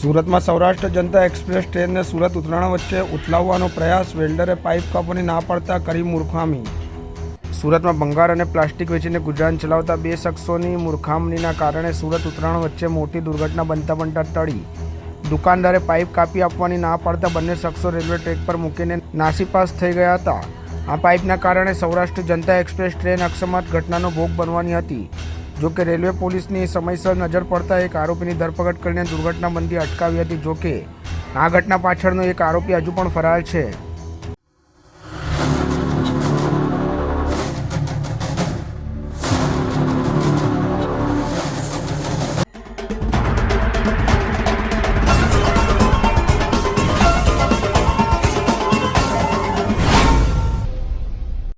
સુરતમાં સૌરાષ્ટ્ર જનતા એક્સપ્રેસ ટ્રેનને સુરત ઉતરાણ વચ્ચે ઉથલાવવાનો પ્રયાસ. વેલ્ડરે પાઇપ કાપવાની ના પાડતા કરી મૂર્ખામી. સુરતમાં ભંગાર અને પ્લાસ્ટિક વેચીને ગુજરાન ચલાવતા બે શખ્સોની મૂર્ખામણીના કારણે સુરત ઉતરાણ વચ્ચે મોટી દુર્ઘટના બનતા બનતા ટળી. દુકાનદારે પાઇપ કાપી આપવાની ના પાડતા બંને શખ્સો રેલવે ટ્રેક પર મૂકીને નાસીપાસ થઈ ગયા હતા. આ પાઇપના કારણે સૌરાષ્ટ્ર જનતા એક્સપ્રેસ ટ્રેન અકસ્માત ઘટનાનો ભોગ બનવાની હતી. જો કે રેલવે પોલીસની સમયસર નજર પડતા એક આરોપીની ધરપકડ કરીને દુર્ઘટના બંધી અટકાવી હતી જોકે આ ઘટના પાછળનો એક આરોપી હજુ પણ ફરાર છે.